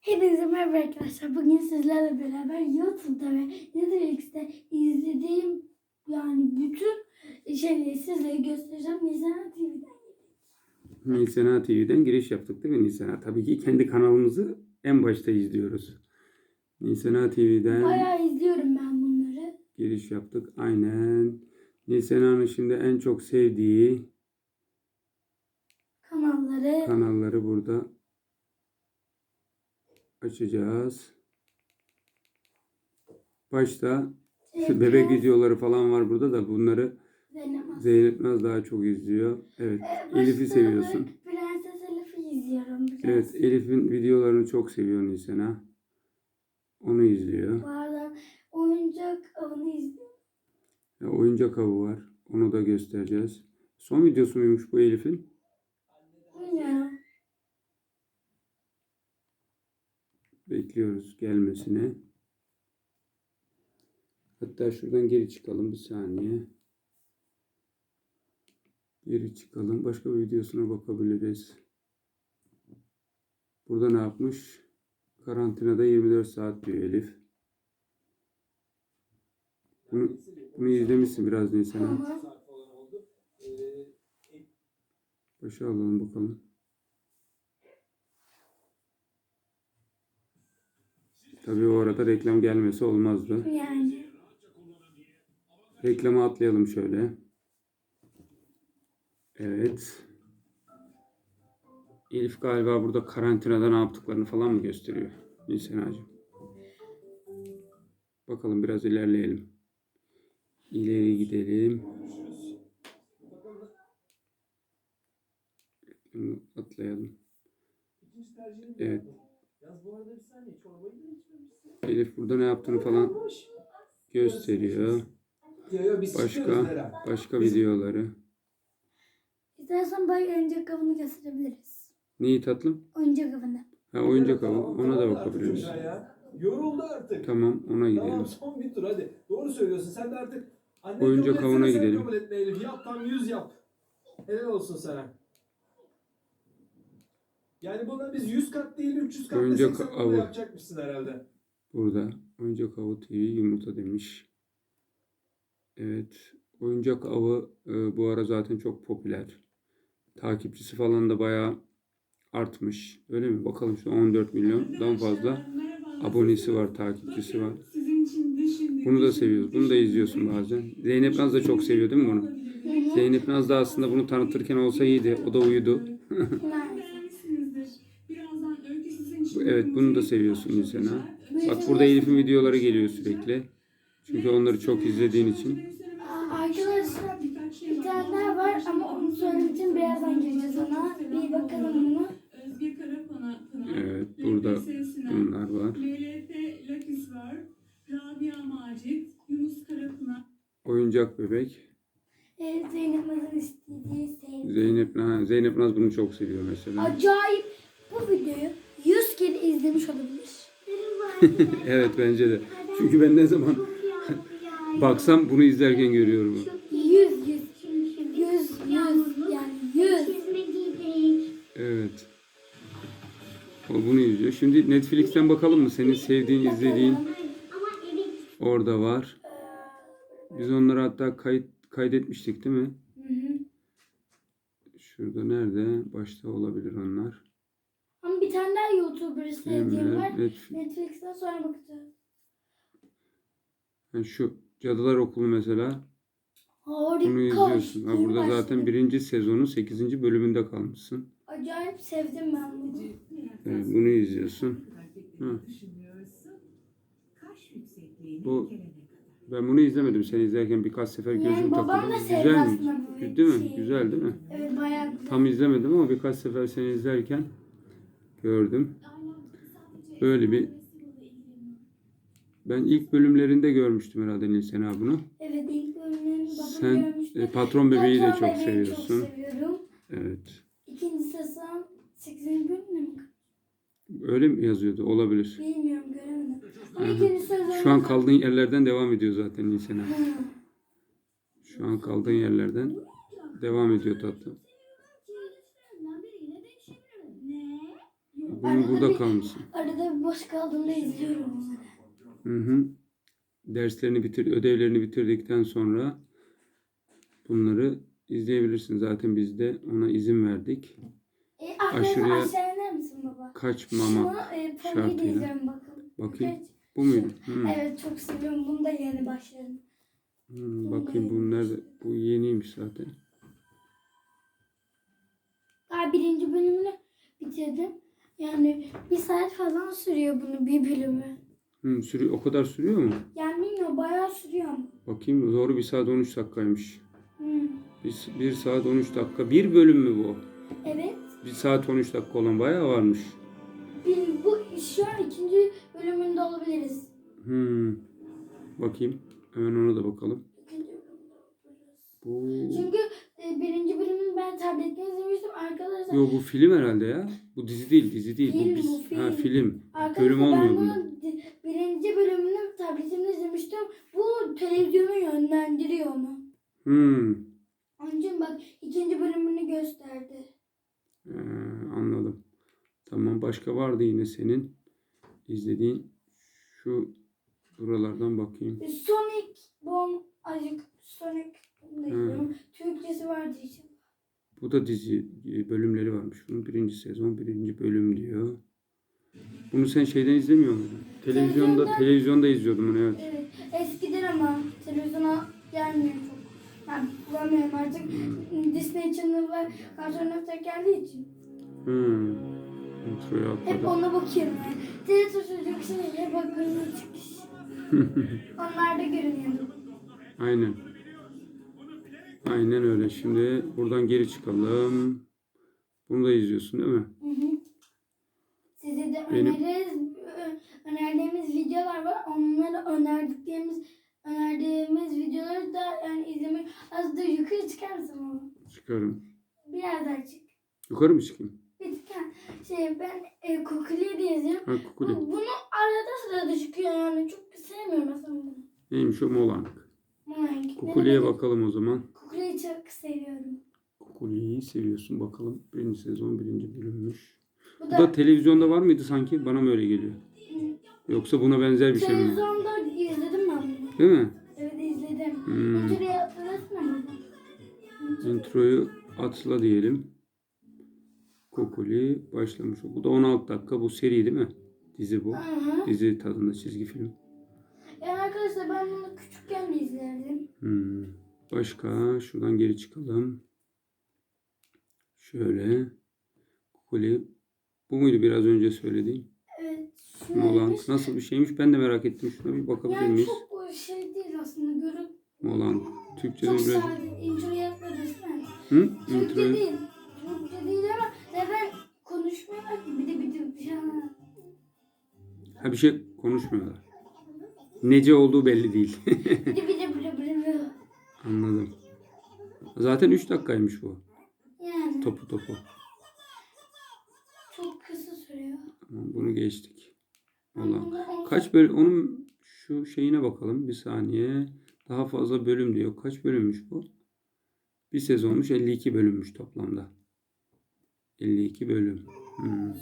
Hepinize merhaba arkadaşlar. Bugün sizlerle beraber YouTube'da ve Netflix'te izlediğim yani bütün şeyleri sizlere göstereceğim. Nisan TV'den. Nisena TV'den giriş yaptık değil mi Nisena? Tabii ki kendi kanalımızı en başta izliyoruz. Nisena TV'den Bayağı izliyorum ben bunları. giriş yaptık. Aynen. Nisena'nın şimdi en çok sevdiği Kanalları. kanalları burada açacağız. Başta bebek videoları falan var burada da bunları Zeynep Naz. Daha çok izliyor. Evet. Ee, Elif'i seviyorsun. Prenses Elif'i izliyorum biraz. Evet, Elif'in videolarını çok seviyor Nisena. Onu izliyor. Arada oyuncak avını izliyorum. Ya, oyuncak avı var. Onu da göstereceğiz. Son videosu muymuş bu Elif'in? Bilmiyorum. Bekliyoruz gelmesini. Hatta şuradan geri çıkalım bir saniye. Geri çıkalım. Başka bir videosuna bakabiliriz. Burada ne yapmış? Karantinada 24 saat diyor Elif. Bunu, bunu izlemişsin biraz Nisan. Ama Başa alalım bakalım. Tabii o arada reklam gelmesi olmazdı. yani. Reklamı atlayalım şöyle. Evet. Elif galiba burada karantinada ne yaptıklarını falan mı gösteriyor? Nisan'cığım. Bakalım biraz ilerleyelim. İleri gidelim. Atlayalım. Evet. Yaz bu arada bir saniye çorbayı da içmemişsin. Elif burada ne yaptığını falan gösteriyor. Ya ya biz çıkıyoruz Başka başka videoları. İstersen bay oyuncak avını gösterebiliriz. Neyi tatlım? Oyuncak avını. Ha oyuncak avı. Ona da bakabiliriz. Yoruldu artık. Tamam ona gidelim. Tamam son bir tur hadi. Doğru söylüyorsun. Sen de artık anne Oyuncak kabul avına gidelim. kabul etme Elif. Yap tam 100 yap. Helal olsun sana. Yani buna biz 100 kat değil 300 kat Oyuncak desek avı. yapacakmışsın herhalde. Burada oyuncak avı TV yumurta demiş. Evet. Oyuncak avı e, bu ara zaten çok popüler. Takipçisi falan da bayağı artmış. Öyle mi? Bakalım şu 14 milyondan fazla abonesi var, takipçisi var. Bunu da seviyoruz. Bunu da izliyorsun bazen. Zeynep Naz da çok seviyor değil mi bunu? Zeynep Naz da aslında bunu tanıtırken olsa iyiydi. O da uyudu. Evet bunu da seviyorsun Nisena. Bak burada Elif'in videoları geliyor sürekli. Çünkü onları çok izlediğin için. Arkadaşlar bir tane var ama onu söylemek için birazdan gireceğiz ona. Bir bakalım Karapınar, Evet burada bunlar var. MLP Lakis var. Rabia Macit, Yunus Karapınar. Oyuncak bebek. Zeynep Naz'ın istediği şey. Zeynep, ha, Zeynep Naz bunu çok seviyor mesela. Acayip bu videoyu 100 kere izlemiş olabilir. Evet bence de. Çünkü ben ne zaman baksam bunu izlerken görüyorum. 100 100 100 100 yani 100. Evet. O bunu izliyor. Şimdi Netflix'ten bakalım mı? Senin sevdiğin, izlediğin orada var. Biz onları hatta kayıt kaydetmiştik değil mi? Şurada nerede? Başta olabilir onlar. Ama bir tane daha YouTuber sevdiğim var. Netflix. Netflix'ten sonra bakacağız. Ha, şu Cadılar Okulu mesela. Harika. Bunu izliyorsun. Ha, burada zaten başladı. birinci sezonun 8. bölümünde kalmışsın. Acayip sevdim ben bunu. Evet, bunu izliyorsun. Hı. Bu ben bunu izlemedim. Sen izlerken birkaç sefer Yani gözüm babam takıldı. da Güzel mi? Değil mi? Güzel değil mi? Evet bayağı güzel. Tam izlemedim ama birkaç sefer seni izlerken gördüm. Böyle bir ben ilk bölümlerinde görmüştüm herhalde Nilsen abi bunu. Evet ilk bölümlerini babam Sen görmüştü. e, Patron Bebeği de çok Bebeği seviyorsun. Çok seviyorum. Evet. İkinci sezon 8. bölümde mi? Öyle mi yazıyordu? Olabilir. Bilmiyorum göremedim. Ama Hı hı. ikinci sezon... Şu an kaldığın yerlerden devam ediyor zaten Nilsen abi. Hı. Şu an kaldığın yerlerden devam ediyor tatlım. Bugün Arada burada bir- kalmışsın. Arada bir boş kaldığımda izliyorum onları. Hı hı. Derslerini bitir, ödevlerini bitirdikten sonra bunları izleyebilirsin. Zaten biz de ona izin verdik. E, Aşırıya- aşağı iner misin baba? Kaçmama. Şunu e, de şartıyla. izliyorum bakalım. Bakayım. Birkaç- Bu muydu? Hı. Evet çok seviyorum. Bunu da yeni başladım. Hı, bakayım bu nerede? Bu yeniymiş zaten. Daha birinci bölümünü bitirdim. Yani bir saat falan sürüyor bunu bir bölümü. Hı, sürüyor, o kadar sürüyor mu? Yani bilmiyorum bayağı sürüyor ama. Bakayım doğru 1 saat 13 dakikaymış. Hmm. 1, saat 13 dakika. Bir bölüm mü bu? Evet. 1 saat 13 dakika olan bayağı varmış. Bir, bu şu an ikinci bölümünde olabiliriz. Hmm. Bakayım. Hemen ona da bakalım. Bu... Çünkü tabletten izlemiştim. Arkadaşlar, Yo bu film herhalde ya. Bu dizi değil, dizi değil. Film bu, biz... bu, film. Ha film. arkadaşlar bölüm ben olmuyor bunu bunda. di- birinci bölümünü tabletimde izlemiştim. Bu televizyonu yönlendiriyor onu. Hmm. Onun için bak ikinci bölümünü gösterdi. Ee, anladım. Tamam. Başka vardı yine senin izlediğin. Şu buralardan bakayım. Sonic Boom Acık Sonic. Türkçesi vardı için. Bu da dizi e, bölümleri varmış. Bunun birinci sezon, birinci bölüm diyor. Bunu sen şeyden izlemiyor muydun? Televizyonda, Televizyonda- televizyonda izliyordum bunu evet. Evet. Eskiden ama televizyona gelmiyor çok. Ben bulamıyorum artık. Disney Channel ve Cartoon Network geldiği için. Hmm. Hep ona bakıyorum yani. TRT çocuk şey hep bakıyorum çıkış. Onlar da görünüyor. Aynen. Aynen öyle. Şimdi buradan geri çıkalım. Bunu da izliyorsun değil mi? Hı hı. Size de Benim- öneririz, önerdiğimiz videolar var. Onları önerdiklerimiz önerdiğimiz videoları da yani izlemek az da yukarı çıkar mısın baba? Çıkarım. Biraz daha çık. Yukarı mı çıkayım? Ha. şey ben e, Kukuli'yi de izliyorum. Ha kukuli. Bu- Bunu arada sırada çıkıyor yani çok sevmiyorum aslında bunu. Neymiş o molank. Manyak. Kukuli'ye bakalım o zaman. Kukuli'yi çok seviyorum. Kukuli'yi seviyorsun bakalım. Birinci sezon birinci bölümmüş. Bu Bu da, da televizyonda var mıydı sanki? Bana mı öyle geliyor? Yoksa buna benzer bir şey mi? televizyonda izledim ben bunu. Değil mi? Evet izledim. Hmm. Introyu atla diyelim. Kukuli başlamış. Bu da 16 dakika. Bu seri değil mi? Dizi bu. Aha. Dizi tadında çizgi film. Yani arkadaşlar ben bunu küçükken de izlerdim. Hmm. Başka şuradan geri çıkalım. Şöyle. Kukuli. Bu muydu biraz önce söylediğim? Evet. Molank. Nasıl bir şeymiş? Ben de merak ettim. Şuna bir bakabilir Yani miyiz? çok o şey değil aslında. Görüp Molank. Türkçe'de çok biraz... sade. Intro'yu atladın Hı? Türkçe Introyu... değil. Türkçe değil ama zaten konuşmuyorlar ki bir de bir de bir şey Ha bir şey konuşmuyorlar. Nece olduğu belli değil. Anladım. Zaten 3 dakikaymış bu. yani Topu topu. çok kısa sürüyor. Tamam, bunu geçtik. On- Kaç bölüm? Onun şu şeyine bakalım. Bir saniye. Daha fazla bölüm diyor. Kaç bölümmüş bu? Bir sezonmuş 52 bölümmüş toplamda. 52 bölüm. Hmm,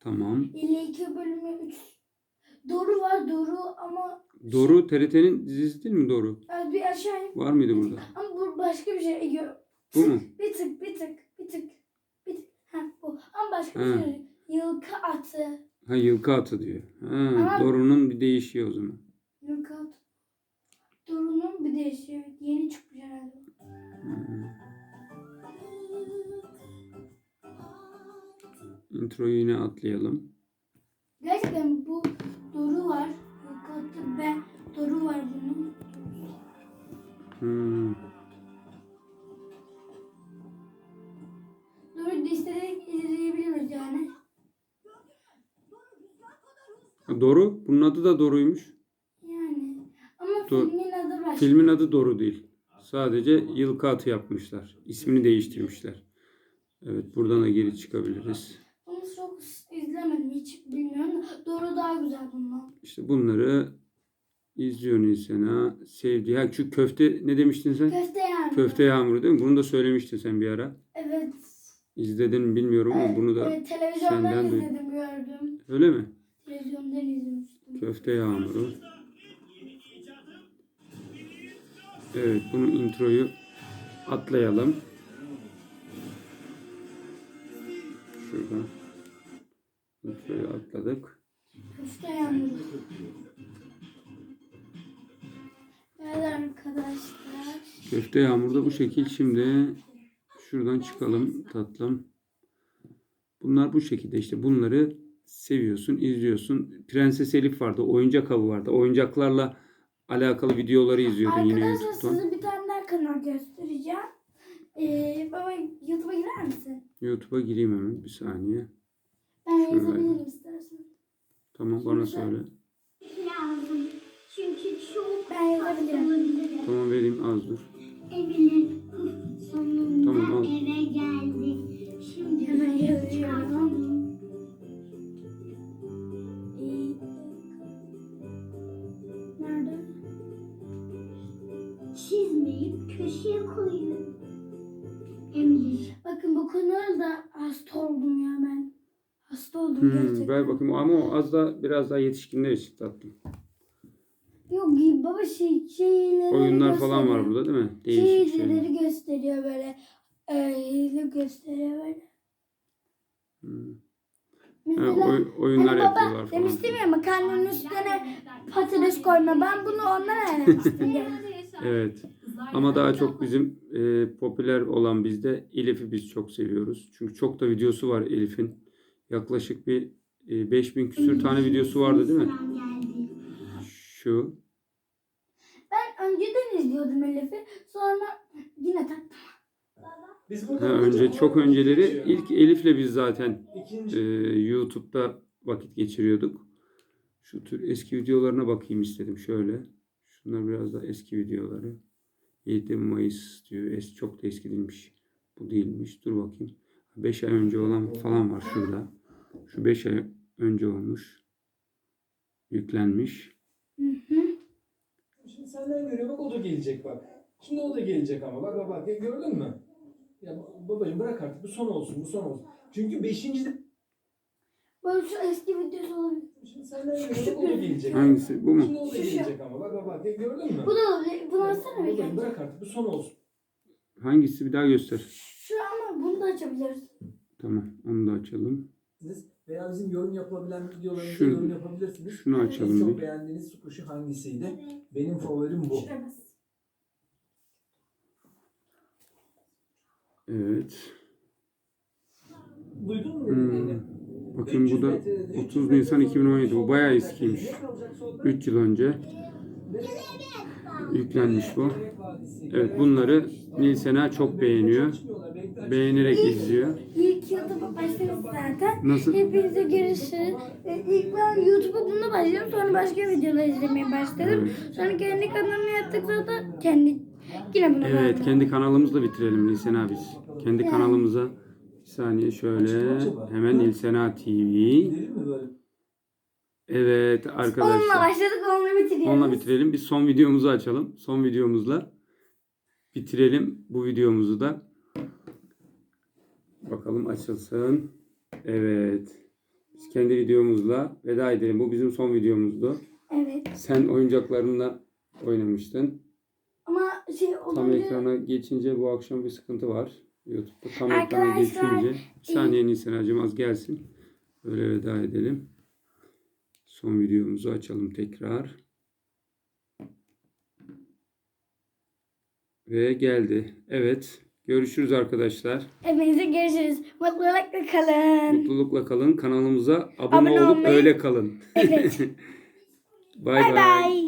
Tamam. 52 bölümü 3 Doğru var doğru ama Doru TRT'nin dizisi değil mi Doru? az bir aşağı in. Var mıydı burada? Ama bu başka bir şey. Bu mu? Bir tık bir tık bir tık bir tık. Ha bu. Ama başka bir şey. Yılkı atı. Ha yılkı atı diyor. Ha, Ama- Doru'nun bir değişiyor o zaman. Yılkı atı. Doğrunun bir değişiyor. Yeni çıkmış herhalde. Hmm. Introyu yine atlayalım. Doğru da istediğiniz izleyebiliyoruz yani. Doru. Bunun adı da Doru'ymuş. Yani. Ama Doğru. filmin adı başka. Filmin adı Doru değil. Sadece yılkı atı yapmışlar. İsmini değiştirmişler. Evet buradan da geri çıkabiliriz. Onu çok izlemedim hiç bilmiyorum da doğru daha güzel bundan. İşte bunları izliyor Nisan'a. Sevdiği. Ha şu köfte ne demiştin sen? Köfte yani. Köfte yağmuru değil mi? Bunu da söylemiştin sen bir ara. Evet. İzledin mi bilmiyorum ama bunu da Evet, televizyondan senden duydum. izledim gördüm. öyle mi? Televizyondan izlemiştim. Köfte yağmuru. Evet, bunun introyu atlayalım. Şuradan. Introyu atladık. Köfte yağmuru. Evet arkadaşlar. Köfte yağmurda bu şekil. Şimdi şuradan çıkalım tatlım. Bunlar bu şekilde işte bunları seviyorsun, izliyorsun. Prenses Elif vardı, oyuncak avı vardı. Oyuncaklarla alakalı videoları izliyordun yine Arkadaşlar YouTube'dan. size bir tane daha kanal göstereceğim. Ee, baba YouTube'a girer misin? YouTube'a gireyim hemen bir saniye. Ben Şöyle. yazabilirim istersen. Tamam bana söyle. lazım. Çünkü çok Ben yazabilirim. Tamam vereyim az dur. Evine sonunda Tamam, al. eve geldik. Şimdi Hemen yazıyorum. Nerede? çizmeyip köşeye koyuyorum. Emre Bakın bu kanalda hasta oldum ya ben. Hasta oldum Hmm, gerçekten. ver bakayım ama o az da biraz daha yetişkinler için tatlım. Yok baba şey, şeyleri Oyunlar falan var burada değil mi? Değişik şey. Şeyleri gösteriyor böyle. Ee, hile gösteriyor böyle. Hmm. Mesela oy- oyunlar hani yapıyorlar baba falan. demiştim ya makarnanın üstüne patates koyma. Ben bunu ondan öğrenmiştim. Evet. Ama daha çok bizim e, popüler olan bizde Elif'i biz çok seviyoruz. Çünkü çok da videosu var Elif'in. Yaklaşık bir e, 5000 küsür tane videosu vardı değil mi? Şu. Önceden izliyordum Elif'i. Sonra yine taktım. Biz Ha, önce çok önceleri ilk Elif'le biz zaten ikinci e, YouTube'da vakit geçiriyorduk. Şu tür eski videolarına bakayım istedim şöyle. Şunlar biraz daha eski videoları. 7 Mayıs diyor. Es çok da eski değilmiş. Bu değilmiş. Dur bakayım. 5 ay önce olan falan var şurada. Şu 5 ay önce olmuş. Yüklenmiş. Hı hı. Senden görüyor bak o da gelecek bak. Şimdi o da gelecek ama bak bak bak gördün mü? Ya babacığım bırak artık bu son olsun bu son olsun. Çünkü beşinci de Böyle şu eski videosu olabilir. şimdi senden görüyor bak o da gelecek. Hangisi? Bu mu? Şimdi o da gelecek ama bak bak bak gördün mü? Bu da olabilir. Bunu alsana bir kere. bırak artık bu son olsun. Hangisi? Bir daha göster. Şu ama bunu da açabiliriz. Tamam. Onu da açalım. Siz veya bizim yorum yapılabilen videolarımıza Şu- yorum yapabilirsiniz. şunu En açalım çok bir. beğendiğiniz su kuşu hangisiydi? Benim favorim bu. Evet. Duydun mu Hmm. beni? Bakın bu da 30 Nisan 2017. Bu bayağı eskiymiş. 3 yıl önce yüklenmiş bu. Evet bunları Nilsena çok beğeniyor. Beğenerek izliyor. YouTube'a başladık zaten. Nasıl? Hepinize görüşürüz. Ee, İlk ben YouTube'a bununla başladım. Sonra başka videolar izlemeye başladım. Sonra kendi kanalımı yaptık sonra kendi yine buna Evet başladım. kendi kanalımızla bitirelim Nilsena biz. Kendi kanalımıza bir saniye şöyle hemen Nilsena TV. Evet Onunla arkadaşlar. başladık onunla bitiriyoruz. Onunla bitirelim. Biz son videomuzu açalım. Son videomuzla bitirelim bu videomuzu da. Bakalım açılsın. Evet. Biz kendi videomuzla veda edelim. Bu bizim son videomuzdu. Evet. Sen oyuncaklarınla oynamıştın. Ama şey Tam olunca ekrana geçince bu akşam bir sıkıntı var. YouTube'da tam ekrana Arkadaşlar, geçince. Bir saniye Nisan'cığım az gelsin. Böyle veda edelim. Son videomuzu açalım tekrar. Ve geldi. Evet. Görüşürüz arkadaşlar. hepinize görüşürüz. Mutlulukla kalın. Mutlulukla kalın. Kanalımıza abone, Abone olup olmayı- öyle kalın. Evet. bay Bay bay. bay.